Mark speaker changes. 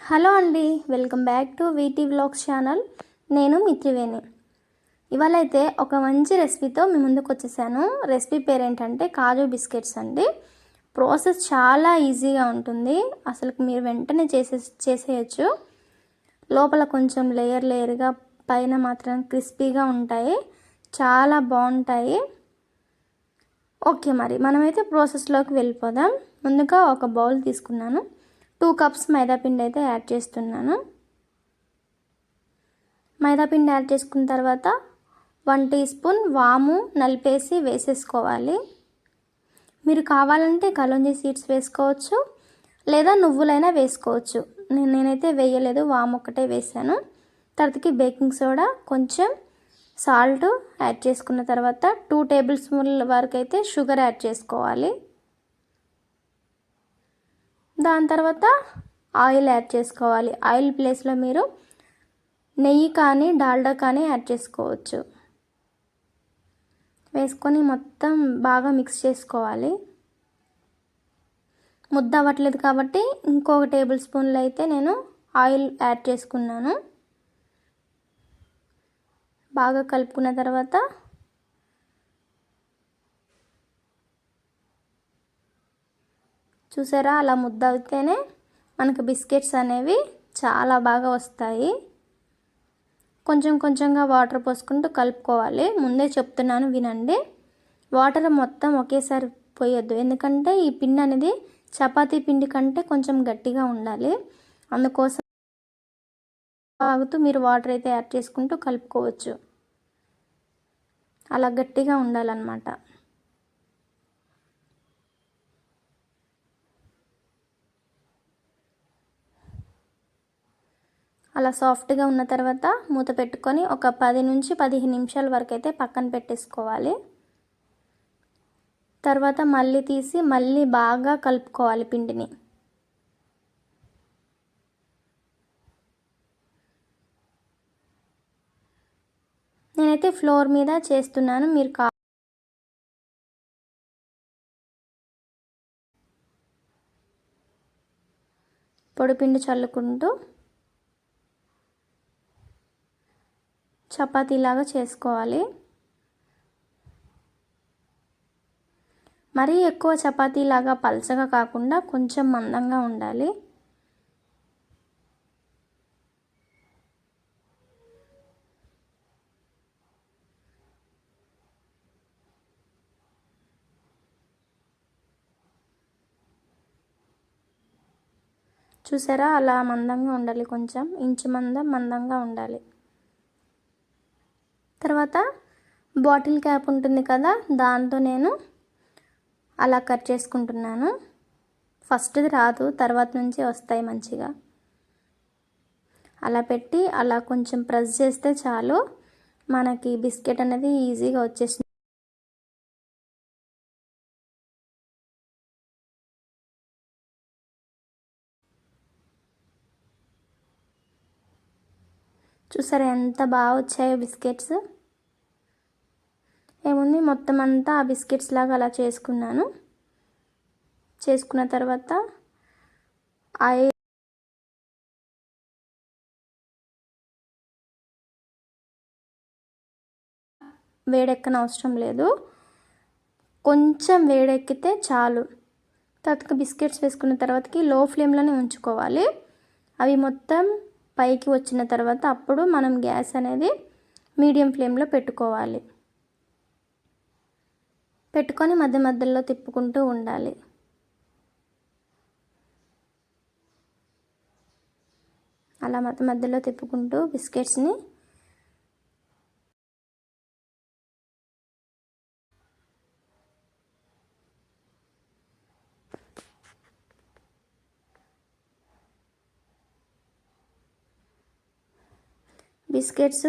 Speaker 1: Hello అండి welcome back to VT vlogs channel. నేను మిత్రివేణి ఇవాళ అయితే ఒక మంచి రెసిపీతో మీ ముందుకు వచ్చేసాను. రెసిపీ పేరు ఏంటంటే కాజు బిస్కెట్స్ అండి. ప్రాసెస్ చాలా ఈజీగా ఉంటుంది. అసలు మీరు వెంటనే చేసే చేసేయచ్చు. లోపల కొంచెం లేయర్ లేయర్గా పైన మాత్రం క్రిస్పీగా ఉంటాయి. చాలా బాగుంటాయి. ఓకే మరి మనమైతే ప్రాసెస్లోకి వెళ్ళిపోదాం. ముందుగా ఒక బౌల్ తీసుకున్నాను. టూ కప్స్ మైదాపిండి అయితే యాడ్ చేస్తున్నాను. మైదాపిండి యాడ్ చేసుకున్న తర్వాత వన్ టీ స్పూన్ వాము నలిపేసి వేసేసుకోవాలి. మీరు కావాలంటే కలోంజీ సీడ్స్ వేసుకోవచ్చు లేదా నువ్వులైనా వేసుకోవచ్చు. నేను నేనైతే వేయలేదు వాము ఒక్కటే వేసాను. తర్వాతకి బేకింగ్ సోడా కొంచెం సాల్ట్ యాడ్ చేసుకున్న తర్వాత టూ టేబుల్ స్పూన్ల వరకు అయితే షుగర్ యాడ్ చేసుకోవాలి. దాని తర్వాత ఆయిల్ యాడ్ చేసుకోవాలి. ఆయిల్ ప్లేస్లో మీరు నెయ్యి కానీ డాల్డా కానీ యాడ్ చేసుకోవచ్చు. వేసుకొని మొత్తం బాగా మిక్స్ చేసుకోవాలి. ముద్ద అవ్వట్లేదు కాబట్టి ఇంకొక టేబుల్ స్పూన్లు అయితే నేను ఆయిల్ యాడ్ చేసుకున్నాను. బాగా కలుపుకున్న తర్వాత చూసారా? అలా ముద్ద అవుతేనే మనకు బిస్కెట్స్ అనేవి చాలా బాగా వస్తాయి. కొంచెం కొంచెంగా వాటర్ పోసుకుంటూ కలుపుకోవాలి. ముందే చెప్తున్నాను వినండి. వాటర్ మొత్తం ఒకేసారి పోయొద్దు. ఎందుకంటే ఈ పిండి అనేది చపాతీ పిండి కంటే కొంచెం గట్టిగా ఉండాలి. అందుకోసం ఆగుతూ మీరు వాటర్ అయితే యాడ్ చేసుకుంటూ కలుపుకోవచ్చు. అలా గట్టిగా ఉండాలన్నమాట. అలా సాఫ్ట్గా ఉన్న తర్వాత మూత పెట్టుకొని ఒక పది నుంచి పదిహేను నిమిషాల వరకు అయితే పక్కన పెట్టేసుకోవాలి. తర్వాత మళ్ళీ తీసి మళ్ళీ బాగా కలుపుకోవాలి పిండిని. నేనైతే ఫ్లోర్ మీద చేస్తున్నాను. మీరు కా పొడిపిండి చల్లుకుంటూ చపాతీలాగా చేసుకోవాలి. మరీ ఎక్కువ చపాతీలాగా పలచగా కాకుండా కొంచెం మందంగా ఉండాలి. చూసారా? అలా మందంగా ఉండాలి కొంచెం. ఇంచు మందం మందంగా ఉండాలి. తర్వాత బాటిల్ క్యాప్ ఉంటుంది కదా దాంతో నేను అలా కట్ చేసుకుంటున్నాను. ఫస్ట్ది రాదు తర్వాత నుంచి వస్తాయి మంచిగా. అలా పెట్టి అలా కొంచెం ప్రెస్ చేస్తే చాలు. మనకి బిస్కెట్ అనేది ఈజీగా వచ్చేసింది చూసారా ఎంత బాగా వచ్చాయో బిస్కెట్స్? ఏముంది? మొత్తం అంతా ఆ బిస్కెట్స్ లాగా అలా చేసుకున్నాను. చేసుకున్న తర్వాత ఆయిల్ వేడెక్కన అవసరం లేదు. కొంచెం వేడెక్కితే చాలు. తర్వాత బిస్కెట్స్ వేసుకున్న తర్వాతకి లో ఫ్లేమ్లోనే ఉంచుకోవాలి. అవి మొత్తం పైకి వచ్చిన తర్వాత అప్పుడు మనం గ్యాస్ అనేది మీడియం ఫ్లేమ్లో పెట్టుకోవాలి. పెట్టుకొని మధ్య మధ్యలో తిప్పుకుంటూ ఉండాలి. అలా మధ్య మధ్యలో తిప్పుకుంటూ బిస్కెట్స్ని బిస్కెట్స్